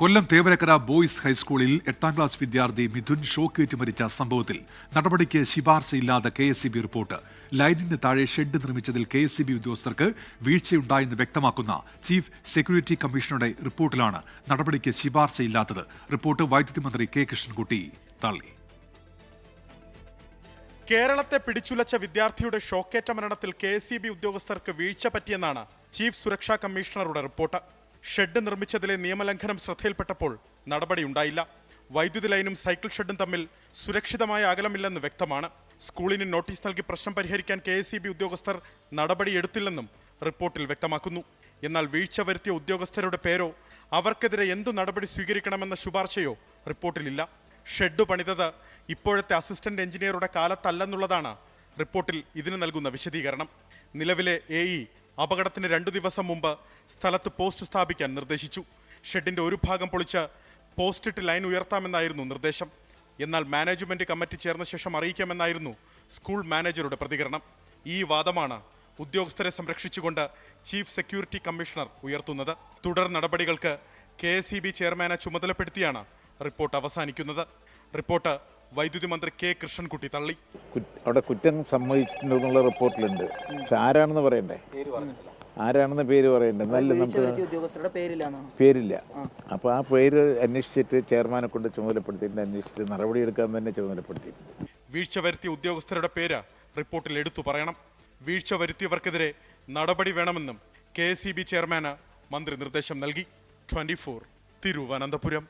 കൊല്ലം തേവരക്കര boys ഹൈസ്കൂളിൽ എട്ടാം class വിദ്യാർത്ഥി മിഥുൻ ഷോക്കേറ്റ് മരിച്ച സംഭവത്തിൽ നടപടിക്ക് ശിപാർശയില്ലാത്ത കെ എസ് റിപ്പോർട്ട്. ലൈനിന് താഴെ ഷെഡ് നിർമ്മിച്ചതിൽ കെ എസ് ഉദ്യോഗസ്ഥർക്ക് വീഴ്ചയുണ്ടായെന്ന് വ്യക്തമാക്കുന്ന ചീഫ് സെക്യൂരിറ്റി കമ്മീഷണറുടെ റിപ്പോർട്ടിലാണ് നടപടിക്ക് ശിപാർശയില്ലാത്തത്. റിപ്പോർട്ട് വൈദ്യുതി മന്ത്രി കെ കൃഷ്ണൻകുട്ടി തള്ളി. കേരളത്തെ പിടിച്ചുലച്ച വിദ്യാർത്ഥിയുടെ ഷോക്കേറ്റ മരണത്തിൽ കെ എസ് ഇ ബി ഉദ്യോഗസ്ഥർക്ക് വീഴ്ച പറ്റിയെന്നാണ് ചീഫ് സുരക്ഷാ കമ്മീഷണറുടെ റിപ്പോർട്ട്. ഷെഡ് നിർമ്മിച്ചതിലെ നിയമലംഘനം ശ്രദ്ധയിൽപ്പെട്ടപ്പോൾ നടപടിയുണ്ടായില്ല വൈദ്യുതി ലൈനും സൈക്കിൾ ഷെഡും തമ്മിൽ സുരക്ഷിതമായ അകലമില്ലെന്ന് വ്യക്തമാണ്. സ്കൂളിന് നോട്ടീസ് നൽകി പ്രശ്നം പരിഹരിക്കാൻ കെ എസ് ഉദ്യോഗസ്ഥർ നടപടിയെടുത്തില്ലെന്നും റിപ്പോർട്ടിൽ വ്യക്തമാക്കുന്നു. എന്നാൽ വീഴ്ച വരുത്തിയ ഉദ്യോഗസ്ഥരുടെ പേരോ അവർക്കെതിരെ എന്തു നടപടി സ്വീകരിക്കണമെന്ന ശുപാർശയോ റിപ്പോർട്ടിലില്ല. ഷെഡ് പണിതത് ഇപ്പോഴത്തെ അസിസ്റ്റന്റ് എഞ്ചിനീയറുടെ കാലത്തല്ലെന്നുള്ളതാണ് റിപ്പോർട്ടിൽ ഇതിന് നൽകുന്ന വിശദീകരണം. നിലവിലെ എ അപകടത്തിന് രണ്ടു ദിവസം മുമ്പ് സ്ഥലത്ത് പോസ്റ്റ് സ്ഥാപിക്കാൻ നിർദ്ദേശിച്ചു. ഷെഡിന്റെ ഒരു ഭാഗം പൊളിച്ച് പോസ്റ്റിട്ട് ലൈൻ ഉയർത്താമെന്നായിരുന്നു നിർദ്ദേശം. എന്നാൽ മാനേജ്മെന്റ് കമ്മിറ്റി ചേർന്ന ശേഷം അറിയിക്കാമെന്നായിരുന്നു സ്കൂൾ മാനേജറുടെ പ്രതികരണം. ഈ വാദമാണ് ഉദ്യോഗസ്ഥരെ സംരക്ഷിച്ചുകൊണ്ട് ചീഫ് സെക്യൂരിറ്റി കമ്മീഷണർ ഉയർത്തുന്നത്. തുടർ നടപടികൾക്ക് കെ എസ് ഇ ബി ചെയർമാനെ ചുമതലപ്പെടുത്തിയാണ് റിപ്പോർട്ട് അവസാനിക്കുന്നത്. റിപ്പോർട്ട് വൈദ്യുതി മന്ത്രി കെ കൃഷ്ണൻകുട്ടി തള്ളി. അവിടെ കുറ്റം സമ്മതിച്ചിട്ടുണ്ടെന്നുള്ള റിപ്പോർട്ടിലുണ്ട്. പക്ഷെ ആരാണെന്ന് പറയണ്ടേ? ആരാണെന്ന് പേര് പറയണ്ടേ? നല്ല വീഴ്ച നമുക്ക് പേരില്ല. അപ്പോൾ ആ പേര് അന്വേഷിച്ചിട്ട് ചെയർമാനെ കൊണ്ട് ചുമതലപ്പെടുത്തിയിട്ടുണ്ട് അന്വേഷിച്ചിട്ട് നടപടിയെടുക്കാൻ തന്നെ ചുമതലപ്പെടുത്തിയിട്ടുണ്ട്. വീഴ്ച വരുത്തിയ ഉദ്യോഗസ്ഥരുടെ പേര് റിപ്പോർട്ടിൽ എടുത്തു പറയണം. വീഴ്ച വരുത്തിയവർക്കെതിരെ നടപടി വേണമെന്നും കെ എസ് ഇ ബി ചെയർമാന് മന്ത്രി നിർദ്ദേശം നൽകി. Twenty four Thiruvananthapuram.